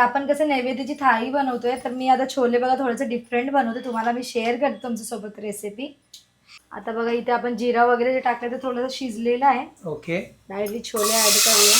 आपण कसं नैवेद्याची थाळी बनवतोय तर मी आता छोले बघा थोडंसं डिफरंट बनवते. तुम्हाला मी शेअर करते तुमच्यासोबत रेसिपी आता बघा इथे आपण जिरा वगैरे जे टाकलं ते थोडंसं शिजलेलं आहे. ओके. डायरेक्टली छोले ऍड करूया.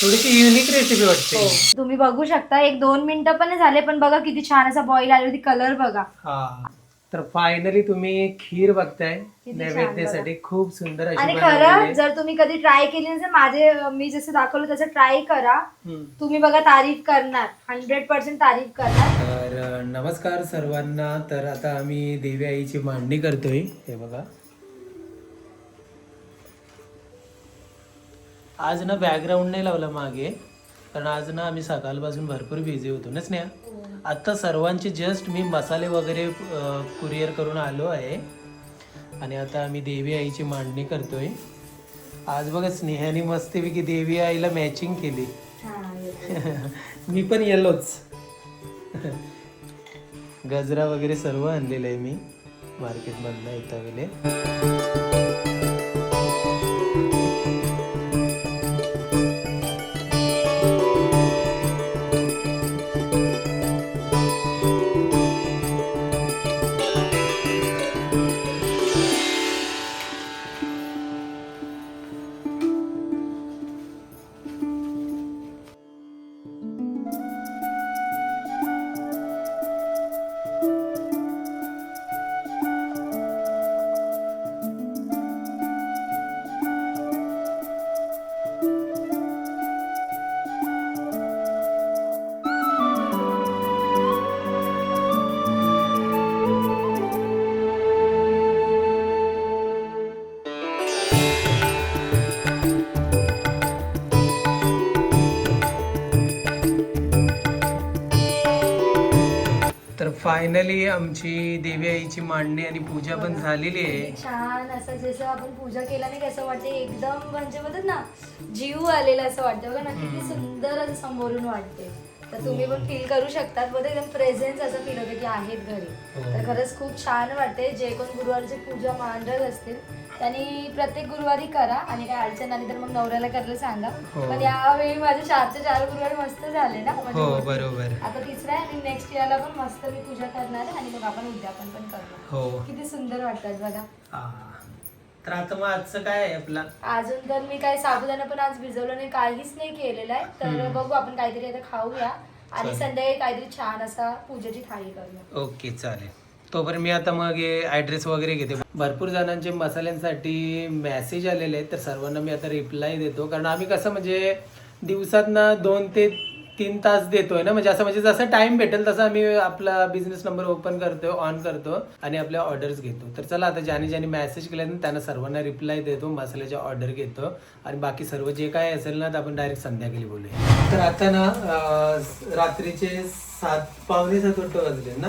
थोडीशी युनिक रेसिपी वाटते. तुम्ही बघू शकता एक दोन मिनिटं पण नाही झाले पण बघा किती छान असा बॉईल आली होती कलर बघा. हा. तर फायनली तुम्ही खीर बघताय. छान नैवेद्यासाठी खूप सुंदर अशी आणि बनवलेली खरं आहे. जर तुम्ही कधी ट्राय केली नसेल माझे मी जसं दाखवलं तसं ट्राय करा. हम्म. तुम्ही बघा तारीफ करणार. हंड्रेड पर्सेंट तारीफ करणार. तर अ, नमस्कार सर्वांना. तर आता आम्ही देवी आईची मांडणी करतोय. हे बघा. आज ना बॅकग्राऊंड नाही लावला मागे. कारण आज ना आम्ही सकाळपासून भरपूर बिझी होतो ना स्नेहा? आता सर्वांचे जस्ट मी मसाले वगैरे कुरिअर करून आलो आहे. आणि आता आम्ही देवी आईची मांडणी करतोय. आज बघा स्नेहाने मस्तपैकी देवी आईला मॅचिंग केली. मी पण येलोच गजरा वगैरे सर्व आणलेलं आहे मी. मार्केटमधनं येता वेळे फायनली आमची देवी आईची मांडणी आणि पूजा पण झालेली आहे. छान असं जसं आपण पूजा केल्याने कसं वाटते एकदम म्हणजे म्हणतात ना जीव आलेला असं वाटतं बघा ना किती सुंदर असं समोरून वाटते तर तुम्ही पण फील करू शकतात. बघा एकदम प्रेझेन्स असं फील होते की आहेत घरी. हो. तर खरंच खूप छान वाटते जे कोण गुरुवारची पूजा मांडत असतील त्यांनी प्रत्येक गुरुवारी करा आणि काय अडचण आली तर मग नवऱ्याला करायला सांगा हो. पण यावेळी माझे चारचे चार गुरुवार मस्त झाले ना म्हणजे हो मस्त. बरोबर आता तिसरा आहे आणि नेक्स्ट इयरला पण मस्त मी पूजा करणार आहे आणि मग आपण उद्यापन पण करणार हो किती सुंदर वाटतात बघा हा. तर आता मग आजचं काय आहे आपला अजून तर मी काय साबुदाणा पण आज भिजवलं नाही काहीच नाही केलेलं आहे तर हम्म. बघू आपण काहीतरी आता खाऊया आणि चालेल. संध्याकाळी काहीतरी छान असा पूजेची थाळी करूया ओके चालेल तोपर्यंत मी आता मग ॲड्रेस वगैरे घेते. भरपूर जणांचे मसाल्यांसाठी मेसेज आलेले आहेत तर सर्वांना मी आता रिप्लाय देतो. कारण आम्ही कसं म्हणजे दिवसात ना दोन ते तीन तास देतोय ना? म्हणजे असं म्हणजे जसं टाइम भेटेल तसं आम्ही आपला बिझनेस नंबर ओपन करतो ऑन करतो आणि आपल्या ऑर्डर्स घेतो. तर चला आता ज्याने ज्याने मेसेज केले त्यांना सर्वांना रिप्लाय देतो मसाल्याच्या ऑर्डर घेतो आणि बाकी सर्व जे काय असेल ना आपण डायरेक्ट संध्याकाळी बोलूया. तर आता ना रात्रीचे सात पावणे सात वाजता वाजले ना?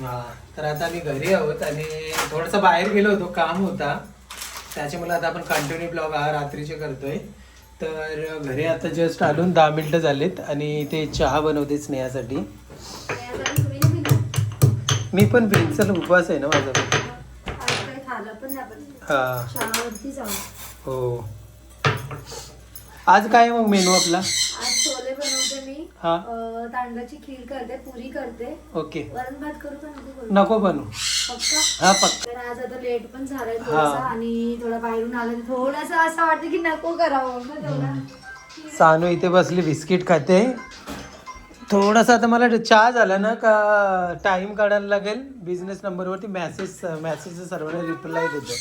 हा. तर आता आम्ही घरी आहोत आणि थोडंसं बाहेर गेलो होतो काम होता. त्याच्यामुळे आता आपण कंटिन्यू ब्लॉग हा रात्रीचे करतोय. तर घरी आता जस्ट आलून दहा मिनिटं झालेत आणि ते चहा बनवते स्नेहासाठी. मी पण प्रिन्सल उपवास आहे ना माझा. पण हा. हो. आज काय मग मेनू आपला? आज छोले बनवते मी. हा. अं, तांदळाची खीर करते पुरी करते. ओके. वरण भात करू का नको करू? हा पक्का. तर आज आता लेट पण झालाय थोडासा हा. आणि थोडा बाहेरून आलं थोडस असं वाटतं की नको करावं ना तेवढा. सानू इथे बसली बिस्किट खाते. थोडासा आता मला चहा झाला ना का टाइम काढायला लागेल? बिझनेस नंबरवरती मेसेज मेसेज सर्वांना रिप्लाय देतो.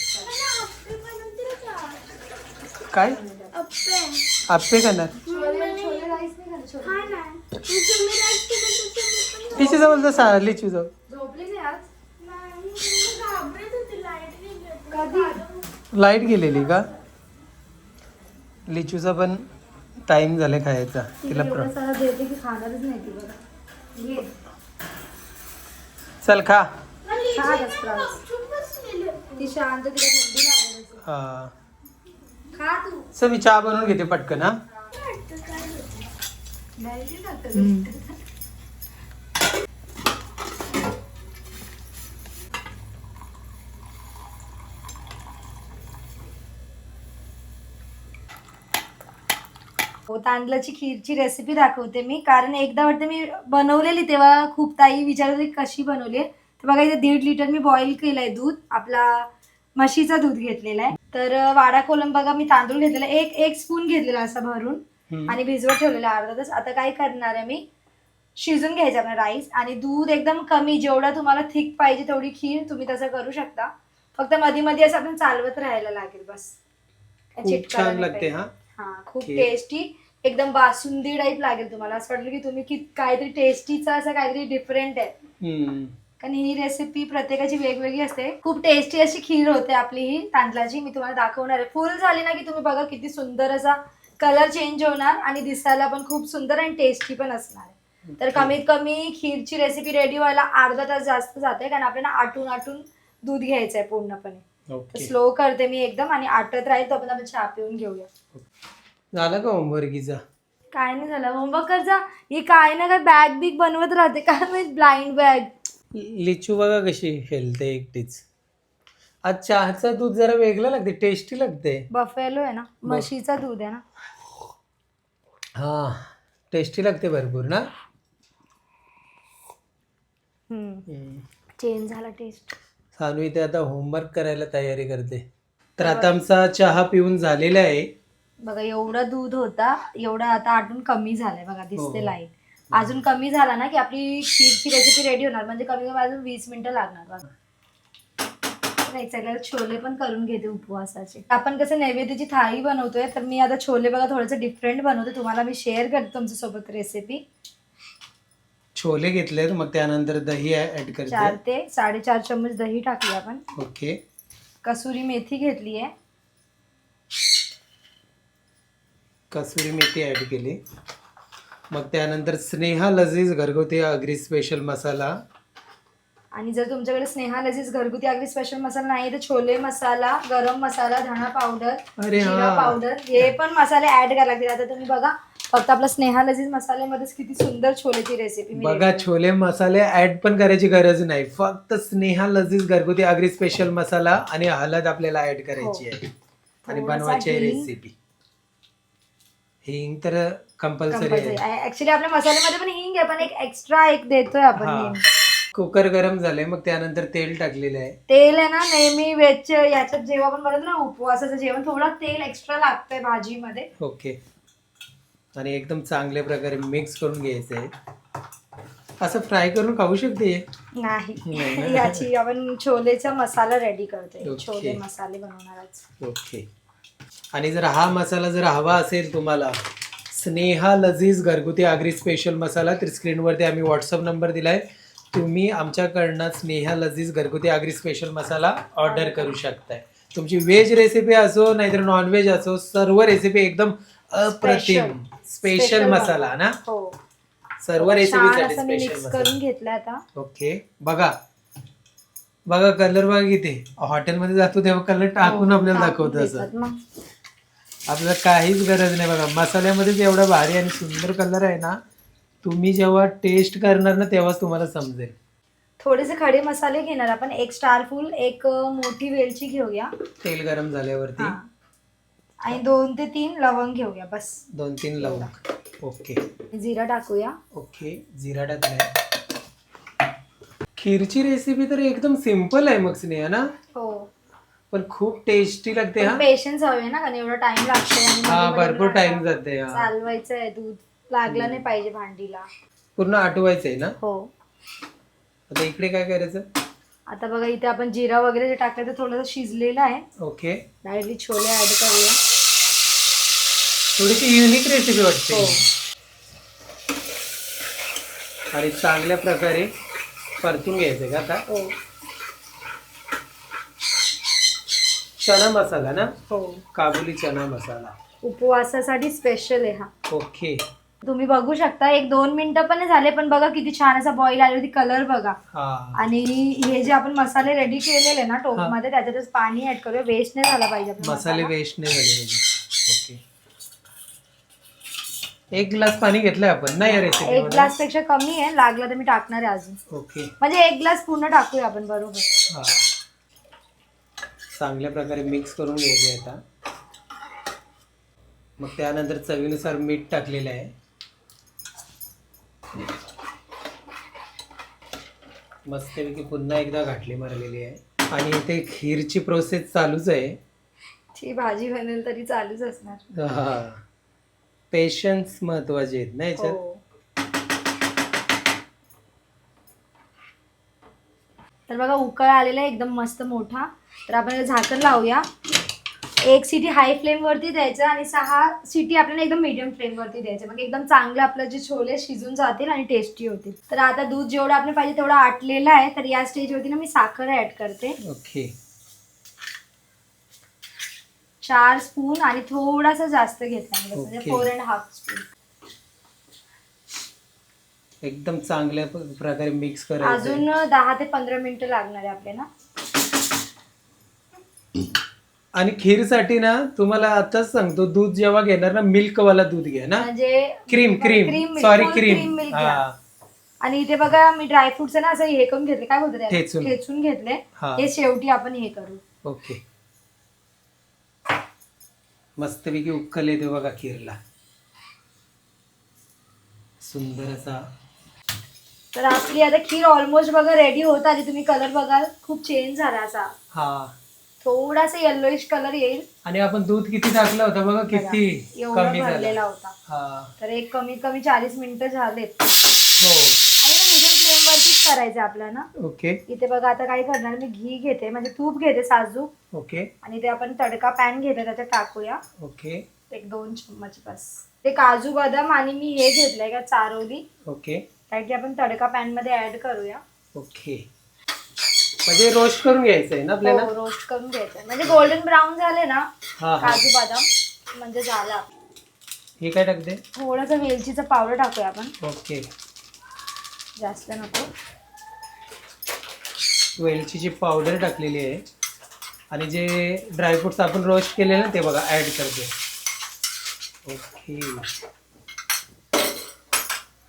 काय? आप्पे करणार तिची जवळ लिचू जवळ झोपली नाही आज कधी लाइट गेलेली का? लिचूचा पण टाइम झाला खायचा. तिला प्र एवढं सारा देते की खाणारच नाही ती बघा. घे. चल खा. हा. तू. चल मी चहा बनवून घेते पटकन हा. तांदळाची खीरची रेसिपी दाखवते मी. कारण एकदा वाटतं मी बनवलेली तेव्हा खूप ताई विचारत होती कशी बनवली आहे. तर बघा इथे दीड लिटर मी बॉईल केलंय दूध. आपला म्हशीचं दूध घेतलेलं आहे. तर वाडा कोलम बघा मी तांदूळ घेतलेला एक एक स्पून घेतलेला असा भरून. आणि भिजवत ठेवलेला अर्धा तास. आता काय करणार आहे मी? शिजून घ्यायचं आपला राईस आणि दूध एकदम कमी जेवढा तुम्हाला थिक पाहिजे तेवढी खीर तुम्ही तसं करू शकता. फक्त मध्ये मध्ये असं आपण चालवत राहायला लागेल बस. खूप छान लागते. हा? खूप. टेस्टी एकदम बासुंदी टाईप लागेल तुम्हाला. असं वाटलं की तुम्ही की काहीतरी टेस्टीचं असं काहीतरी डिफरंट आहे. हम्म. कारण ही रेसिपी प्रत्येकाची वेगवेगळी असते. खूप टेस्टी अशी खीर होते आपली ही तांदळाची. मी तुम्हाला दाखवणार आहे. फुल झाली ना की तुम्ही बघा किती सुंदर असा कलर चेंज होणार आणि दिसायला पण खूप सुंदर आणि टेस्टी पण असणार आहे. तर कमीत कमी खीरची रेसिपी रेडी व्हायला अर्धा तास जास्त जाते कारण आपल्याला आटून आटून दूध घ्यायचं आहे पूर्णपणे ओके. स्लो करते मी एकदम आणि आटत राहील तोपर्यंत आपण चहा पिऊन घेऊया. झालं का होमवर्कीचा? काय नाही झालं. होमवर्क करजा ही काय ना काय बॅग बिग बनवत राहते. काय माहीत? ब्लाइंड बॅग लिचू बघा कशी खेळते एकटीच. आज चहाचं दूध जरा वेगळं लागते टेस्टी लागते. बफेलो आहे ना? म्हशीचं दूध आहे ना? हा टेस्टी लागते भरपूर ना? चेंज झाला टेस्ट सानू इथे आता होमवर्क करायला तयारी करते. तर आता आमचा चहा पिऊन झालेला आहे. बघा एवढं दूध होता एवढं आता आटून कमी झालंय बघा दिसते हो. लाइट अजून कमी झाला ना की आपली खीरची रेसिपी रेडी होणार म्हणजे कमी कमी अजून वीस मिनिटं लागणार बघा. नाही सगळ्यात छोले पण करून घेते उपवासाचे. आपण कसं नैवेद्याची थाळी बनवतोय तर मी आता छोले बघा थोडंसं डिफरंट बनवते. तुम्हाला मी शेअर करते तुमच्यासोबत रेसिपी छोले घेतलेत मग त्यानंतर दही ऍड चार करते. ते साडेचार चम्मच दही टाकली आपण. ओके. कसुरी मेथी घेतली आहे. कसुरी मेथी ऍड केली. मग त्यानंतर स्नेहा लजीज घरगुती अग्री स्पेशल मसाला. आणि जर तुमच्याकडे स्नेहा लजीज घरगुती अगदी स्पेशल मसाला नाही तर छोले मसाला गरम मसाला धणा पावडर अरे जिरा हा. पावडर हे पण मसाले ऍड करायला लागतील. आता तुम्ही बघा फक्त आपला स्नेहा लजीज मसाल्यामध्येच किती सुंदर छोलेची रेसिपी बघा छोले मसाले ऍड पण करायची गरज नाही. फक्त स्नेहा लजीज घरगुती अग्री स्पेशल मसाला आणि हळद आपल्याला ऍड करायची आहे. आणि बनवायची आहे. रेसिपी हिंग तर कंपल्सरी आहे. ऍक्च्युली आपल्या मसाल्यामध्ये पण हिंग आहे पण एक एक्स्ट्रा एक देतोय आपण हा. हिंग. कुकर गरम झालंय मग त्यानंतर तेल टाकलेलं आहे. तेल आहे ना नेहमी वेज याच्यात जेव्हा आपण बनवतो ना उपवासाचं जेवण थोडं तेल एक्स्ट्रा लागतंय भाजीमध्ये. ओके. आणि एकदम चांगल्या प्रकारे मिक्स करून घ्यायचं आहे असं फ्राय करून खाऊ शकते? नाही. नाही? याची आपण छोलेचा मसाला रेडी करतोय. छोले मसाले बनवणार आज ओके. आणि जर हा मसाला जर हवा असेल तुम्हाला स्नेहा लजीज घरगुती आगरी स्पेशल मसाला तर स्क्रीनवरती आम्ही व्हॉट्सअप नंबर दिलाय. तुम्ही आमच्याकडनं स्नेहा लजीज घरगुती आगरी स्पेशल मसाला ऑर्डर करू शकताय. तुमची व्हेज रेसिपी असो नाहीतर नॉनव्हेज असो सर्व रेसिपी एकदम अप्रतिम स्पेशल मसाला ना? हो. सर्व छान रेसिपीसाठी असं मी स्पेशल मिक्स मसाला. करून घेतलं आता. ओके बघा बघा कलर बघा किती. हॉटेलमध्ये जातो तेव्हा कलर टाकून हो, आपल्याला टाकून दाखवत असं. आपल्याला काहीच गरज नाही बघा. मसाल्यामध्येच एवढा भारी आणि सुंदर कलर आहे ना तुम्ही जेव्हा टेस्ट करणार ना तेव्हाच तुम्हाला समजेल. थोडेसे खडे मसाले घेणार आपण. एक स्टार फुल एक मोठी वेलची घेऊया. तेल गरम झाल्यावरती. आणि दोन ते तीन लवंग घेऊया बस. दोन तीन लवंग. ओके. जिरा टाकूया. ओके. जिरा टाकलाय. खीरची रेसिपी तर एकदम सिंपल आहे मग स्नेहा ना? हो. पण खूप टेस्टी लागते हा? पेशन्स हवे ना कारण एवढा टाइम लागतोय आणि हा भरपूर टाइम जाते हा. चालवायचं आहे दूध. लागलं नाही पाहिजे भांडीला. पूर्ण आटवायचं आहे ना? हो. आता इकडे काय करायचं? आता बघा इथे आपण जिरा वगैरे जे टाकलं ते थोडंसं शिजलेलं आहे. ओके. डायरेक्टली छोले ऍड करूया. थोडीशी युनिक रेसिपी वाटते. हो. आणि चांगल्या प्रकारे परतून घ्यायचं का आता? हो. चना मसाला ना? हो. काबुली चना मसाला. उपवासासाठी स्पेशल आहे हा. ओके. तुम्ही बघू शकता एक दोन मिनिटं पण नाही झाले पण बघा किती छान असा बॉईल आली होती कलर बघा. हा. आणि हे जे आपण मसाले रेडी केलेले ना टोपमध्ये त्याच्यातच पाणी ऍड करूया वेस्ट नाही झाला पाहिजे आपला मसाले मसाला. वेस्ट नाही झाले पाहिजे. ओके. एक ग्लास पाणी घेतलंय आपण. ना या एक रेसिपी ग्लासपेक्षा कमी आहे. लागला तर मी टाकणार आहे अजून. ओके. म्हणजे एक ग्लास पूर्ण टाकूया आपण बरोबर. हा. चांगल्या प्रकारे मिक्स करून घ्यायचे आता. मग त्यानंतर चवीनुसार मीठ टाकलेलं आहे. मस्तपैकी पुन्हा एकदा घाटली मारलेली आहे. आणि इथे खीरची प्रोसेस चालूच आहे. ती भाजी बनेल तरी चालूच असणार. हा. पेशन्स महत्त्वाचे आहेत ना याच्यात हो. तर बघा उकळ आलेला आहे एकदम मस्त मोठा. तर आपण याला झाकण लावूया. एक सिटी हाय फ्लेम वरती द्यायचं आणि सहा सिटी आपल्याला एकदम मीडियम फ्लेम वरती द्यायचं. मग एकदम चांगलं आपलं जे छोले शिजून जातील आणि टेस्टी होतील. तर आता दूध जेवढं आपल्याला पाहिजे तेवढं आटलेलं आहे. तर या स्टेजवरती ना मी साखर ऍड करते. ओके चार स्पून आणि थोडासा जास्त घेतला म्हणजे. फोर अँड हाफ स्पून एकदम चांगल्या प्रकारे मिक्स करायचं अजून दहा ते पंधरा मिनिटं लागणार आहे आपल्याला. आणि खीरसाठी ना तुम्हाला आताच सांगतो दूध जेव्हा घेणार ना मिल्क वाला दूध घ्या ना. म्हणजे क्रीम क्रीम सॉरी क्रीम. आणि इथे बघा मी ड्रायफ्रुट्स ना असं हे करून घेतले. काय बोलतो? ठेचून. ठेचून घेतले. हे. शेवटी आपण हे करू. ओके मस्तपैकी उक्कल येते बघा खीरला. सुंदर असा तर आपली आता खीर ऑलमोस्ट बघा रेडी होत आली. तुम्ही कलर बघाल. खूप चेंज झाला असा. हा. थोडासा येल्लोइश कलर येईल. आणि आपण दूध किती टाकलं होतं बघा किती एवढा कमी भरलेला होता. हा. तर एक कमीत कमी चाळीस मिनिटं झालेत. हो आणि ना मीडियम फ्लेम वरतीच करायचं आपल्याला ना? ओके. इथे बघा आता काय करणार? मी घी घेते म्हणजे तूप घेते साजूक ओके. आणि ते आपण तडका पॅन घेते त्याच्यात टाकूया. ओके. एक दोन चम्मच बस. ते काजू बदाम आणि मी हे घेतलंय का चारोली. ओके. कारण की आपण तडका पॅनमध्ये ऍड करूया. ओके. म्हणजे रोस्ट करून घ्यायचं आहे ना आपल्याला? रोस्ट करून घ्यायचं म्हणजे गोल्डन ब्राऊन झाले ना हा हा. काजू बदाम म्हणजे झाला. हे काय टाकते? थोडंसं वेलचीचं पावडर टाकूया आपण. ओके. जास्त नको. वेलचीची पावडर टाकलेली आहे आणि जे ड्रायफ्रुट्स आपण रोस्ट केले ना ते बघा ऍड करते. ओके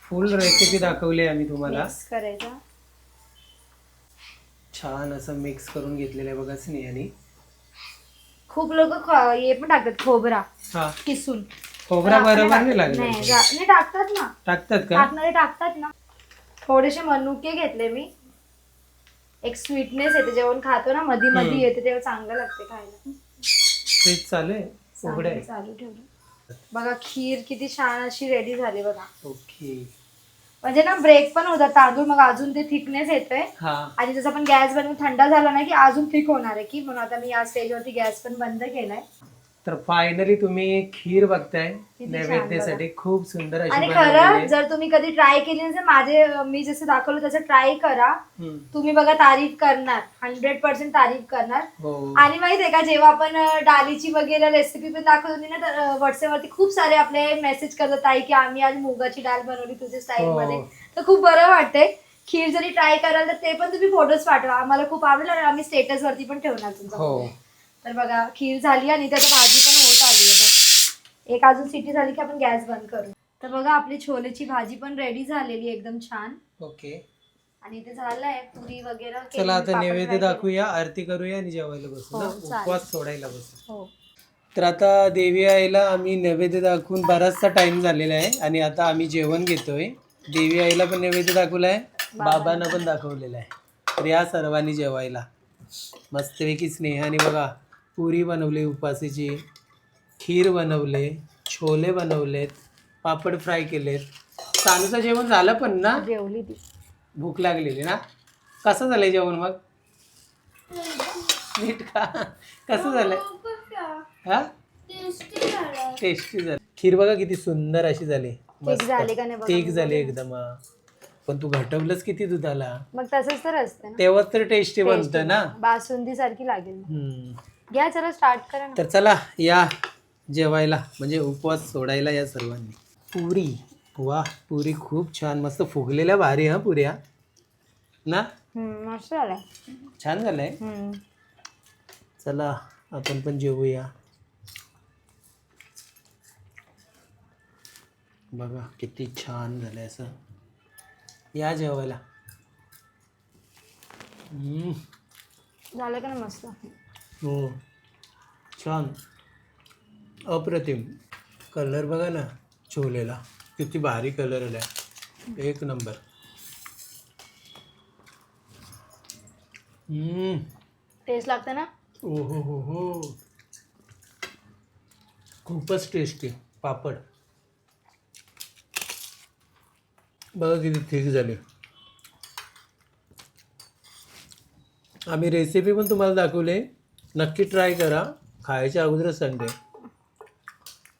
फुल रेसिपी दाखवली आहे आम्ही तुम्हाला. करायचा. छान असं मिक्स करून घेतलेलं आहे बघा स्नेहाने. खूप लोक हे पण टाकतात खोबरा. हा. किसून. खोबरा बरोबर नाही लागला जा- नाही टाकतात ना. टाकतात का? टाकणारे टाकतात ना. थोडेसे मनुके घेतले मी. एक स्वीटनेस येते जेवण खातो ना मधी मधी. येते तेव्हा चांगलं लागते खायला. फ्रीज चालू आहे उघडं आहे. चालू ठेवलं. बघा खीर किती छान अशी रेडी झाली बघा. ओके. म्हणजे ना ब्रेक पण होता तांदूळ मग अजून ते थिकनेस येतोय. हा. आणि जसं आपण गॅस बनवून थंड झाला ना की अजून थिक होणार आहे की म्हणून आता मी या स्टेजवरती गॅस पण बंद केलाय. तर फायनली तुम्ही खीर बघताय. किती छान नैवेद्यासाठी खूप सुंदर अशी आणि बनवलेली खरं आहे. जर तुम्ही कधी ट्राय केली नसेल माझे मी जसं दाखवलं तसं ट्राय करा. हम्म. तुम्ही बघा तारीफ करणार. हंड्रेड पर्सेंट तारीफ करणार. हो. आणि माहीत आहे का जेव्हा आपण अं, डालीची वगैरे रेसिपी पण दाखवत होती ना तर व्हॉट्सअप वरती खूप सारे आपले मेसेज करत आहे की आम्ही आज मुगाची डाळ बनवली तुझ्या स्टाईल हो. मध्ये. तर खूप बरं वाटतंय. खीर जरी ट्राय कराल तर ते पण तुम्ही फोटोज पाठवा. आम्हाला खूप आवडेल आणि आम्ही स्टेटस वरती पण ठेवणार तुमचा हो. तर बघा खीर झाली आणि त्यात भाजी पण होत आली आहे बस एक अजून सिटी झाली की आपण गॅस बंद करू. तर बघा आपली छोलेची भाजी पण रेडी झालेली एकदम छान. ओके. आणि ते झालंय पुरी वगैरे चला आता नैवेद्य. दाखवूया आरती करूया आणि जेवायला बसू. हो, ना चालेल. उपवास सोडायला बसू. हो. तर आता देवी आईला आम्ही नैवेद्य दाखवून बराचसा टाइम झालेला आहे आणि आता आम्ही जेवण घेतोय. देवी आईला पण नैवेद्य दाखवला आहे बाबांना पण दाखवलेला आहे. तर या सर्वांनी जेवायला. मस्तपैकी स्नेहाने बघा पुरी बनवली उपासीची. खीर बनवले छोले बनवलेत पापड फ्राय केलेत. सानूचं जेवण झालं पण ना? जेवली ती. भूक लागलेली ना? कसं झालंय जेवण मग? नीट का कसं झालंय? हा? टेस्टी झाली. खीर बघा किती सुंदर अशी झाली. ठीक झाली का नाही बघा ठीक मी झाली. एकदम. हा. पण तू घटवलंच किती दुधाला? मग तसंच तर असते ना. तेव्हाच तर टेस्टी बनतं ना? बासुंदी सारखी लागेल. मग. हम्म. घ्या चला स्टार्ट करा ना. तर चला या जेवायला म्हणजे उपवास सोडायला या सर्वांनी. पुरी. वा पुरी खूप छान. मस्त फुगलेल्या भारी हा पुऱ्या? ना? हम्म, मस्त झालाय. छान झालंय? हम्म. चला आपण पण जेवूया. बघा किती छान झालंय असं. या जेवायला. हम्म. झालं का ना मस्त? हो. छान. अप्रतिम. कलर बघा ना छोलेला. किती भारी कलर आलाय. एक नंबर. टेस्ट लागते ना? ओ हो हो हो. खूपच टेस्टी पापड. बघा किती थिक झाली. आम्ही रेसिपी पण तुम्हाला दाखवले. नक्की ट्राय करा. खायच्या अगोदरच सांगते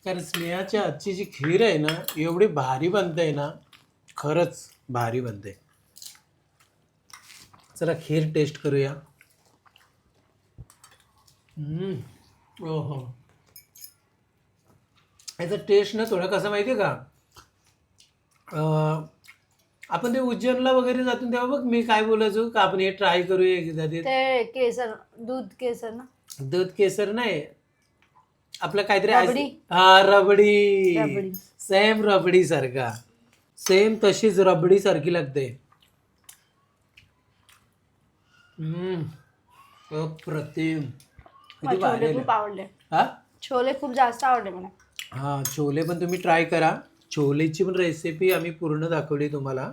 कारण स्नेहाच्या आजची जी खीर आहे ना एवढी भारी बनते ना खरंच भारी बनते चला खीर टेस्ट करूया. हो ओहो. याचा टेस्ट ना थोडा कसं माहिती आहे का आपण ते उज्जैनला वगैरे जातो तेव्हा बघ मी काय बोलायचो का आपण हे ट्राय करूया एकदा ते. ते केसर दूध केसर ना? दूध केसर नाही. आपलं काहीतरी रबडी? हा रबडी. रबडी. सेम रबडी सारखा. सेम तशीच रबडी सारखी लागते. हम्म. अप्रतिम किती मला भारी छोले आलं. खूप आवडले. हा? छोले खूप जास्त आवडले मला. हा छोले पण तुम्ही ट्राय करा. छोलेची पण रेसिपी आम्ही पूर्ण दाखवली तुम्हाला.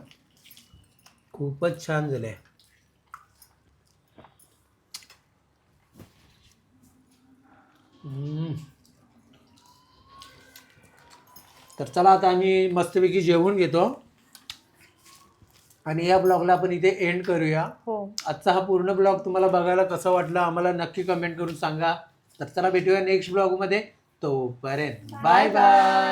खूपच छान झाले तर चला आता आम्ही मस्तपैकी जेवून घेतो. आणि या ब्लॉगला आपण इथे एंड करूया. हो. आजचा हा पूर्ण ब्लॉग तुम्हाला बघायला कसा वाटला आम्हाला नक्की कमेंट करून सांगा. तर चला भेटूया नेक्स्ट ब्लॉगमध्ये. तोपर्यंत. Bye bye